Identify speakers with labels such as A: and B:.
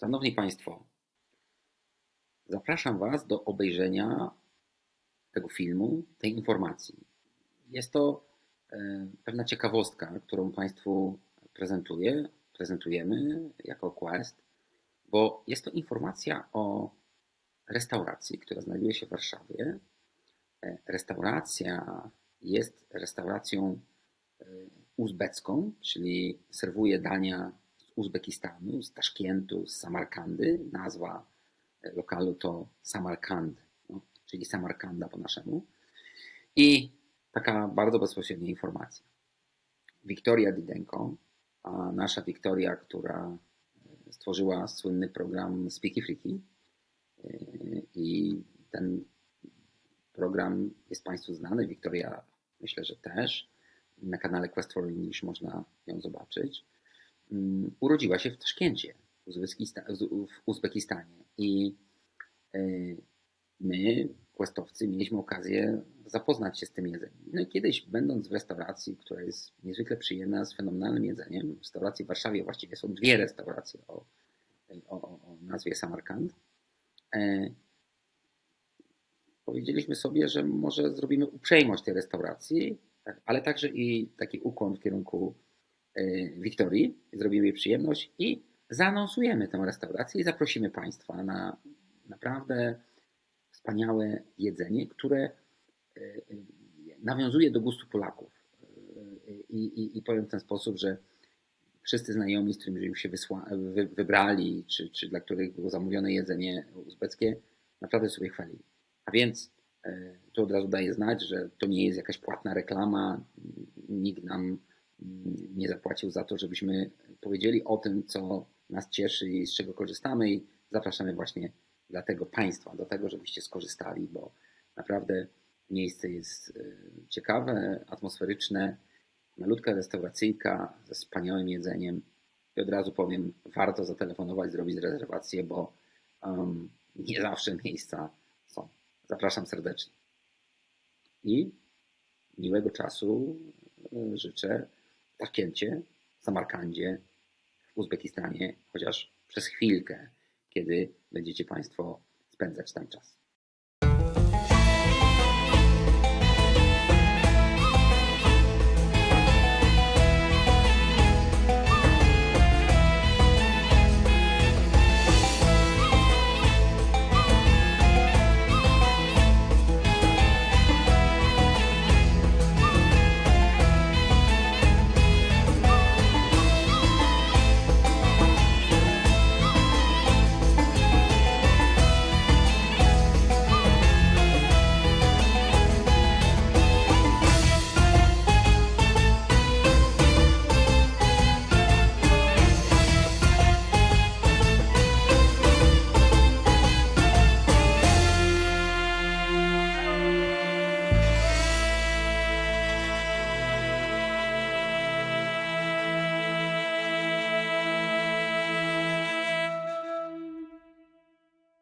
A: Szanowni Państwo, zapraszam Was do obejrzenia tego filmu, tej informacji. Jest to e, pewna ciekawostka, którą Państwu prezentuję, prezentujemy jako Quest, bo jest to informacja o restauracji, która znajduje się w Warszawie. E, Restauracja jest restauracją e, uzbecką, czyli serwuje dania Uzbekistanu, z Taszkentu, z Samarkandy. Nazwa e, lokalu to Samarkand, no, czyli Samarkanda po naszemu. I taka bardzo bezpośrednia informacja. Wiktoria Didenko, a nasza Wiktoria, która e, stworzyła słynny program Speaky Freaky e, i ten program jest Państwu znany. Wiktoria myślę, że też. Na kanale Quest for English można ją zobaczyć. Mm, Urodziła się w Taszkencie, w Uzbekista- w Uzbekistanie. I e, my, questowcy, mieliśmy okazję zapoznać się z tym jedzeniem. No i kiedyś, będąc w restauracji, która jest niezwykle przyjemna, z fenomenalnym jedzeniem, w restauracji w Warszawie właściwie są dwie restauracje o, o, o nazwie Samarkand, e, powiedzieliśmy sobie, że może zrobimy uprzejmość tej restauracji, ale także i taki ukłon w kierunku Wiktorii, zrobimy jej przyjemność i zaanonsujemy tę restaurację i zaprosimy Państwa na naprawdę wspaniałe jedzenie, które e, e, nawiązuje do gustu Polaków. I, i, i powiem w ten sposób, że wszyscy znajomi, z którymi się wysła, wy, wybrali, czy, czy dla których było zamówione jedzenie uzbeckie, naprawdę sobie chwalili. A więc tu od razu daję znać, że to nie jest jakaś płatna reklama. Nikt nam nie zapłacił za to, żebyśmy powiedzieli o tym, co nas cieszy i z czego korzystamy. I zapraszamy właśnie dlatego Państwa, do tego, żebyście skorzystali, bo naprawdę miejsce jest e, ciekawe, atmosferyczne, malutka restauracyjka ze wspaniałym jedzeniem. I od razu powiem, warto zatelefonować, zrobić rezerwację, bo um, nie zawsze miejsca są. Zapraszam serdecznie. I miłego czasu e, życzę Taszkencie, Samarkandzie, w Uzbekistanie, chociaż przez chwilkę, kiedy będziecie Państwo spędzać tam czas.